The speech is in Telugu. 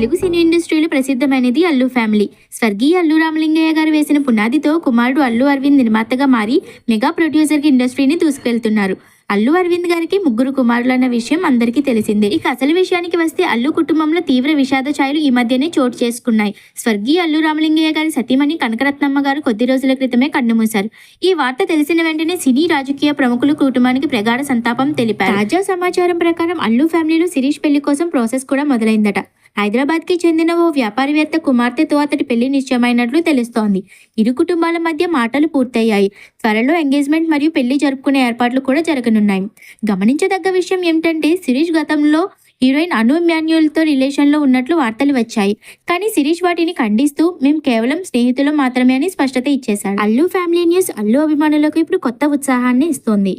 తెలుగు సినీ ఇండస్ట్రీలో ప్రసిద్ధమైనది అల్లు ఫ్యామిలీ. స్వర్గీయ అల్లు రామలింగయ్య గారు వేసిన పునాదితో కుమారుడు అల్లు అరవింద్ నిర్మాతగా మారి మెగా ప్రొడ్యూసర్కి ఇండస్ట్రీని దూసుకెళ్తున్నారు. అల్లు అరవింద్ గారికి ముగ్గురు కుమారులు అన్న విషయం అందరికీ తెలిసిందే. ఇక అసలు విషయానికి వస్తే అల్లు కుటుంబంలో తీవ్ర విషాద ఛాయలు ఈ మధ్యనే చోటు చేసుకున్నాయి. స్వర్గీయ అల్లు రామలింగయ్య గారి సతీమణి కనకరత్నమ్మ గారు కొద్ది రోజుల క్రితమే కన్నుమూశారు. ఈ వార్త తెలిసిన వెంటనే సినీ రాజకీయ ప్రముఖులు కుటుంబానికి ప్రగాఢ సంతాపం తెలిపారు. తాజా సమాచారం ప్రకారం అల్లు ఫ్యామిలీలో శిరీష్ పెళ్ళి కోసం ప్రాసెస్ కూడా మొదలైందట. హైదరాబాద్కి చెందిన ఓ వ్యాపారవేత్త కుమార్తెతో అతడి పెళ్ళి నిశ్చయమైనట్లు తెలుస్తోంది. ఇరు కుటుంబాల మధ్య మాటలు పూర్తయ్యాయి. త్వరలో ఎంగేజ్మెంట్ మరియు పెళ్ళి జరుపుకునే ఏర్పాట్లు కూడా జరగనున్నాయి. గమనించదగ్గ విషయం ఏమిటంటే శిరీష్ గతంలో హీరోయిన్ అను ఇమాన్యుయల్తో రిలేషన్లో ఉన్నట్లు వార్తలు వచ్చాయి. కానీ శిరీష్ వాటిని ఖండిస్తూ మేము కేవలం స్నేహితులు మాత్రమే అని స్పష్టత ఇచ్చేశాడు. అల్లు ఫ్యామిలీ న్యూస్ అల్లు అభిమానులకు ఇప్పుడు కొత్త ఉత్సాహాన్ని ఇస్తోంది.